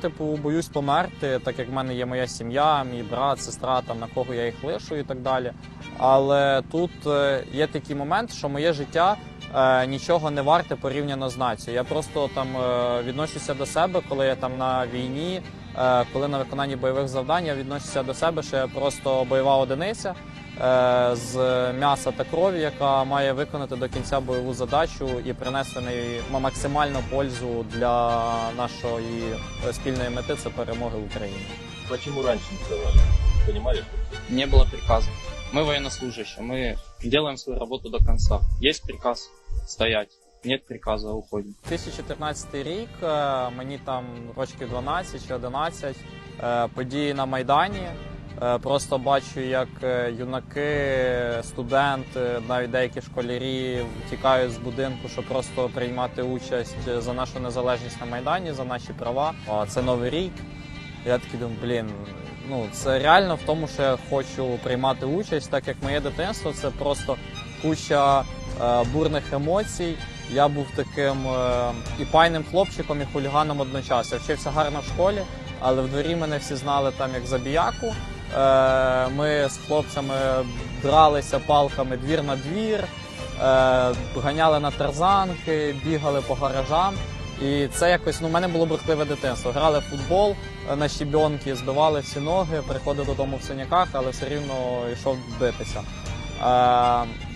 Типу, боюсь померти, так як в мене є моя сім'я, мій брат, сестра, там на кого я їх лишу і так далі. Але тут е, є такий момент, що моє життя е, нічого не варте порівняно з нацією. Я просто там е, відношуся до себе, коли я там на війні, е, коли на виконанні бойових завдань, я відношуся до себе, що я просто бойова одиниця з м'яса та крові, яка має виконати до кінця бойову задачу і принести неї максимальну пользу для нашої е, спільної мети це перемоги в Україні. Почему раньше не сдавали? Понимали, что Не было приказа. Мы военнослужащие, мы делаем свою работу до конца. Есть приказ стоять, нет приказа уходим. 2014 рік е, мені там років 12 чи 11, е, події на Майдані. Е, Просто бачу, як е, юнаки, студенти, навіть деякі школярі втікають з будинку, щоб просто приймати участь за нашу незалежність на Майдані, за наші права. А це новий рік. Я такий думаю, блін, ну це реально в тому, що я хочу приймати участь, так як моє дитинство це просто куча е, бурних емоцій. Я був таким е, і пайним хлопчиком, і хуліганом одночасно. Я вчився гарно в школі, але в дворі мене всі знали там як забіяку. Е, ми з хлопцями дралися палками двір на двір, е, ганяли на тарзанки, бігали по гаражам. І це якось ну, в мене було брехливе дитинство. Грали в футбол е, на щебінки, збивали всі ноги, приходив додому в синяках, але все рівно йшов битися.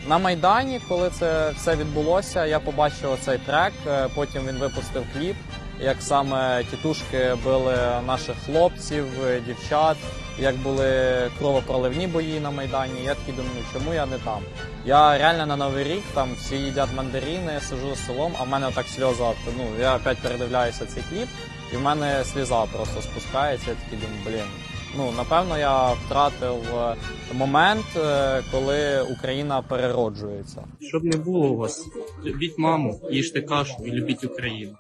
На Майдані, коли це все відбулося, я побачив цей трек. Потім він випустив кліп, як саме тітушки били наших хлопців, дівчат, як були кровопроливні бої на Майдані. Я такий думаю, чому я не там? Я реально на новий рік там всі їдять мандарини, сижу за столом, а в мене так сльоза. Ну я опять передивляюся цей кліп, і в мене сліза просто спускається. Я такий думаю, блін. Ну напевно, я втратив е, момент, е, коли Україна перероджується. Щоб не було у вас, любіть маму, їжте кашу і любіть Україну.